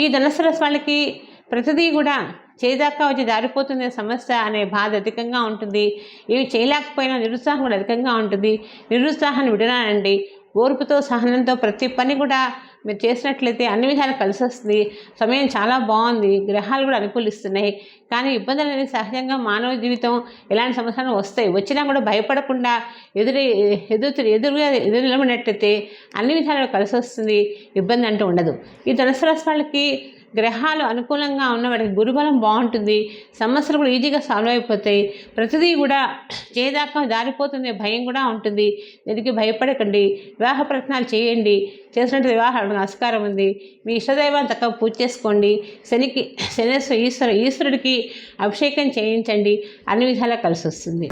ఈ ధనుసు రాశి వాళ్ళకి ప్రతిదీ కూడా చేయదాకా వచ్చి జారిపోతుంది సమస్య అనే బాధ అధికంగా ఉంటుంది. ఇవి చేయలేకపోయినా నిరుత్సాహం కూడా అధికంగా ఉంటుంది. నిరుత్సాహాన్ని విడనాడండి ఓర్పుతో సహనంతో ప్రతి పని కూడా మీరు చేసినట్లయితే అన్ని విధాలు కలిసి వస్తుంది సమయం చాలా బాగుంది. గ్రహాలు కూడా అనుకూలిస్తున్నాయి. కానీ ఇబ్బందులు అనేది సహజంగా మానవ జీవితం ఎలాంటి సమస్యలు వస్తాయి? వచ్చినా కూడా భయపడకుండా ఎదురు ఎదురు ఎదురుగా ఎదురు నిలబడినట్లయితే అన్ని విధాలు కలిసి వస్తుంది ఇబ్బంది అంటూ ఉండదు. ఈ ధనుసు రాశి వాళ్ళకి గ్రహాలు అనుకూలంగా ఉన్నవాడికి గురుబలం బాగుంటుంది. సమస్యలు కూడా ఈజీగా సాల్వ్ అయిపోతాయి. ప్రతిదీ కూడా చేదాకా జారిపోతుంది భయం కూడా ఉంటుంది. దీనికి భయపడకండి. వివాహ ప్రయత్నాలు చేయండి. చేసినట్టు వివాహం ఆస్కారం ఉంది. మీ ఇష్టదైవాన్ని తక్కువ పూజ చేసుకోండి. శనికి శనేశ్వర ఈశ్వర ఈశ్వరుడికి అభిషేకం చేయించండి. అన్ని విధాలా కలిసి వస్తుంది.